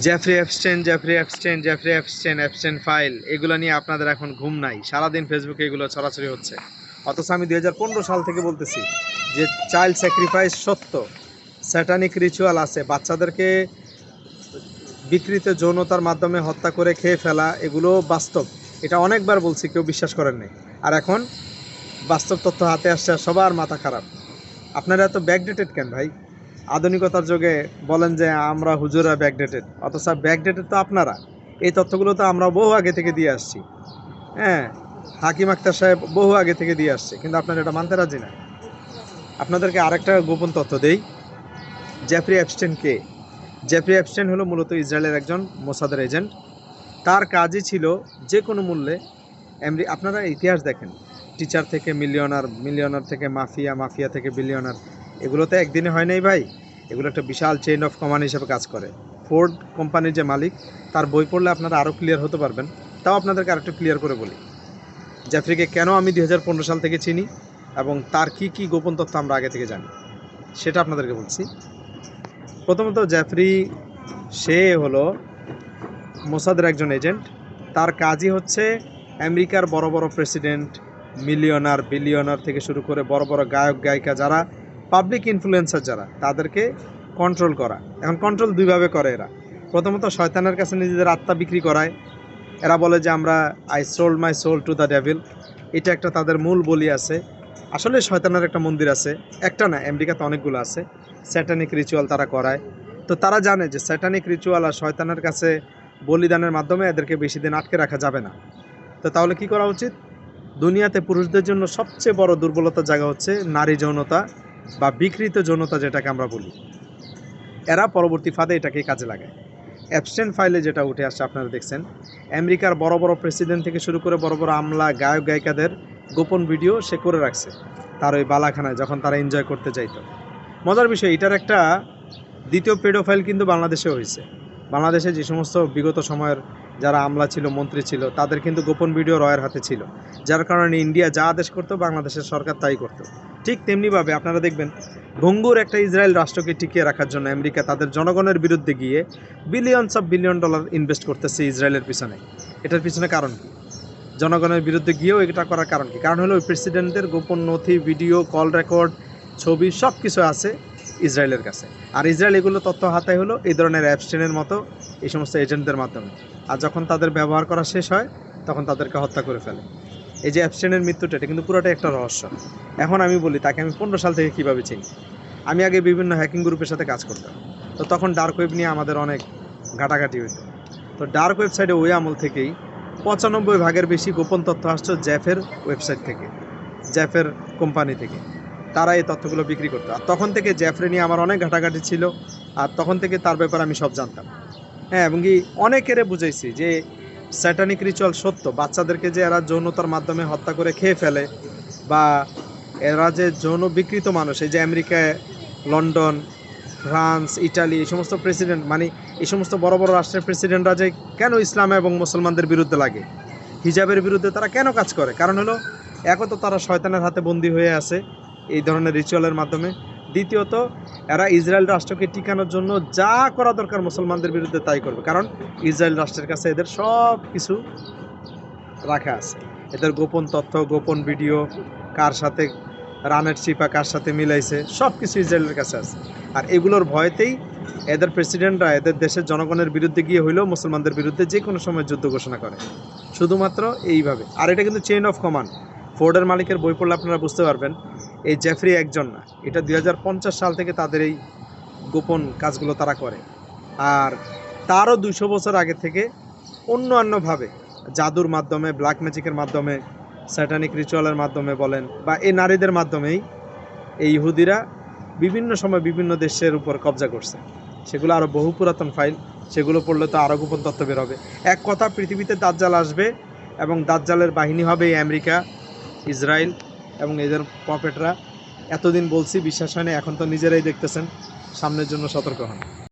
Jeffrey Epstein Jeffrey Epstein Jeffrey Epstein Epstein file এগুলো নিয়ে আপনাদের এখন ঘুম নাই। সারাদিন ফেসবুকে এগুলো ছড়াছড়ি হচ্ছে। অথচ আমি দু হাজার পনেরো সাল থেকে বলতেছি যে চাইল্ড স্যাক্রিফাইস সত্য। স্যাটানিক রিচুয়াল আছে। বাচ্চাদেরকে বিকৃত যৌনতার মাধ্যমে হত্যা করে খেয়ে ফেলা, এগুলো বাস্তব। এটা অনেকবার বলছি, কেউ বিশ্বাস করেন করেননি আর এখন বাস্তব তথ্য হাতে আসছে সবার মাথা খারাপ। আপনারা এত ব্যাকডেটেড কেন ভাই? আধুনিকতার যুগে বলেন যে আমরা হুজুরা ব্যাকডেটেড অথচ ব্যাকডেটেড তো আপনারা। এই তথ্যগুলো তো আমরা বহু আগে থেকে দিয়ে আসছি। হ্যাঁ হাকিম আক্তার সাহেব বহু আগে থেকে দিয়ে আসছে, কিন্তু আপনারা এটা মানতে রাজি না। আপনাদেরকে আরেকটা গোপন তথ্য দেই। জেফ্রি অ্যাপস্টেন কে? জেফ্রি অ্যাপস্টেন হলো মূলত ইসরায়েলের একজন মোসাদের এজেন্ট তার কাজই ছিল যে কোনো মূল্যে, এমনি আপনারা ইতিহাস দেখেন টিচার থেকে মিলিয়নার মিলিয়নার থেকে মাফিয়া মাফিয়া থেকে বিলিয়নার এগুলো তো একদিনে হয় নাই ভাই। এগুলো একটা বিশাল চেইন অফ কমান্ড হিসেবে কাজ করে। ফোর্ড কোম্পানির যে মালিক, তার বই পড়লে আপনারা আরও ক্লিয়ার হতে পারবেন। তাও আপনাদেরকে আরেকটু ক্লিয়ার করে বলি। জ্যাফ্রিকে কেন আমি দু হাজার পনেরো সাল থেকে চিনি এবং তার কি কি গোপন তথ্য আমরা আগে থেকে জানি? সেটা আপনাদেরকে বলছি। প্রথমত জ্যাফরি সে হলো মোসাদের একজন এজেন্ট তার কাজই হচ্ছে আমেরিকার বড় বড় প্রেসিডেন্ট মিলিয়নার বিলিয়নার থেকে শুরু করে বড় বড় গায়ক, গায়িকা যারা পাবলিক ইনফ্লুয়েন্সার যারা, তাদেরকে কন্ট্রোল করা। এখন কন্ট্রোল দুইভাবে করে এরা। প্রথমত শয়তানের কাছে নিজেদের আত্মা বিক্রি করায়। এরা বলে যে আমরা I sold my soul to the devil এটা একটা তাদের মূল বলি আছে। আসলে শয়তানের একটা মন্দির আছে। একটা না আমেরিকাতে অনেকগুলো আছে। স্যাটানিক রিচুয়াল তারা করায়। তো তারা জানে যে স্যাটানিক রিচুয়াল আর শয়তানের কাছে বলিদানের মাধ্যমে এদেরকে বেশি দিন আটকে রাখা যাবে না। তো তাহলে কি করা উচিত? দুনিয়াতে পুরুষদের জন্য সবচেয়ে বড় দুর্বলতার জায়গা হচ্ছে নারী যৌনতা। বা বিকৃত যৌনতা যেটাকে আমরা বলি, এরা পরবর্তী ফাঁদে এটাকে কাজে লাগায়। অ্যাবস্টেন ফাইলে যেটা উঠে আসছে, আপনারা দেখছেন, আমেরিকার বড় বড় প্রেসিডেন্ট থেকে শুরু করে বড় বড় আমলা, গায়ক, গায়িকাদের গোপন ভিডিও সে করে রাখছে, তার ওই বালাখানায় যখন তারা এনজয় করতে চাইতো মজার বিষয়, এটার একটা দ্বিতীয় পেডোফাইল কিন্তু বাংলাদেশে হয়েছে বাংলাদেশে যে সমস্ত বিগত সময়ের যারা আমলা ছিল, মন্ত্রী ছিল, তাদের কিন্তু গোপন ভিডিও রয়ের হাতে ছিল। যার কারণে ইন্ডিয়া যা আদেশ করতো, বাংলাদেশের সরকার তাই করতো। ঠিক তেমনিভাবে আপনারা দেখবেন, ভঙ্গুর একটা ইসরায়েল রাষ্ট্রকে টিকিয়ে রাখার জন্য আমেরিকা তাদের জনগণের বিরুদ্ধে গিয়ে billions of billion dollar invest করতেছে ইসরায়েলের পিছনে। এটার পিছনে কারণ কি? জনগণের বিরুদ্ধে গিয়েও এটা করার কারণ কি? কারণ হলো ওই প্রেসিডেন্টের গোপন নথি ভিডিও কল রেকর্ড ছবি সব কিছু আছে। ইসরায়েলের কাছে। আর ইসরায়েল এগুলো তথ্য হাতে হলো এই ধরনের অ্যাবস্টেনের মতো এই সমস্ত এজেন্টদের মাধ্যমে। আর যখন তাদের ব্যবহার করা শেষ হয়, তখন তাদেরকে হত্যা করে ফেলে। এই যে অ্যাবস্টেনের মৃত্যুটা, এটা কিন্তু পুরোটাই একটা রহস্য। এখন আমি বলি, তাকে আমি পনেরো সাল থেকে কীভাবে চিনি? আমি আগে বিভিন্ন হ্যাকিং গ্রুপের সাথে কাজ করতাম। তো তখন ডার্ক ওয়েব নিয়ে আমাদের অনেক ঘাটাঘাটি হইতো। তো ডার্ক ওয়েবসাইটে ওই আমল থেকেই পঁচানব্বই ভাগের বেশি গোপন তথ্য আসছে জ্যাফের ওয়েবসাইট থেকে জ্যাফের কোম্পানি থেকে। তারা এই তথ্যগুলো বিক্রি করতো। আর তখন থেকে জ্যাফরে নিয়ে আমার অনেক ঘাটাঘাটি ছিল। আর তখন থেকে তার ব্যাপারে আমি সব জানতাম। হ্যাঁ এবং কি অনেকেরে বুঝাইছি যে স্যাটানিক রিচুয়াল সত্য। বাচ্চাদেরকে যে এরা যৌনতার মাধ্যমে হত্যা করে খেয়ে ফেলে বা এরা যে যৌন বিকৃত মানুষ, এই যে আমেরিকায় লন্ডন, ফ্রান্স, ইটালি, এই সমস্ত প্রেসিডেন্ট মানে এই সমস্ত বড় বড় রাষ্ট্রের প্রেসিডেন্টরা যে কেন ইসলাম এবং মুসলমানদের বিরুদ্ধে লাগে? হিজাবের বিরুদ্ধে তারা কেন কাজ করে? কারণ হলো একত তারা শয়তানের হাতে বন্দী হয়ে আছে। এই ধরনের রিচুয়ালের মাধ্যমে। দ্বিতীয়ত, এরা ইসরায়েল রাষ্ট্রকে টিকানোর জন্য যা করা দরকার মুসলমানদের বিরুদ্ধে তাই করবে। কারণ ইসরায়েল রাষ্ট্রের কাছে এদের সব কিছু রাখা আছে। এদের গোপন তথ্য, গোপন ভিডিও, কার সাথে রানের চিপা কার সাথে মিলাইছে সব কিছু ইসরায়েলের কাছে আছে। আর এগুলোর ভয়তেই এদের প্রেসিডেন্টরা এদের দেশের জনগণের বিরুদ্ধে গিয়ে হইলেও মুসলমানদের বিরুদ্ধে যে কোনো সময় যুদ্ধ ঘোষণা করে। শুধুমাত্র এইভাবে। আর এটা কিন্তু চেইন অফ কমান্ড ফোর্ডের মালিকের বই পড়লে আপনারা বুঝতে পারবেন এই জেফ্রি একজন না। এটা দু হাজার পঞ্চাশ সাল থেকে তাদের এই গোপন কাজগুলো তারা করে। আর তারও দুশো বছর আগে থেকে অন্য অন্যভাবে জাদুর মাধ্যমে ব্ল্যাক ম্যাজিকের মাধ্যমে স্যাটানিক রিচুয়ালের মাধ্যমে বলেন বা এই নারীদের মাধ্যমেই এই ইহুদিরা বিভিন্ন সময় বিভিন্ন দেশের উপর কবজা করছে। সেগুলো আরও বহু পুরাতন ফাইল সেগুলো পড়লে তো আরও গোপন তথ্য বের হবে। এক কথা, পৃথিবীতে দাজ্জাল আসবে এবং দাজ্জালের বাহিনী হবে আমেরিকা, ইসরায়েল এবং এদের পপেটরা এতদিন বলছি, বিশ্বাস হয় না এখন তো নিজেরাই দেখতেছেন, সামনের জন্য সতর্ক হন।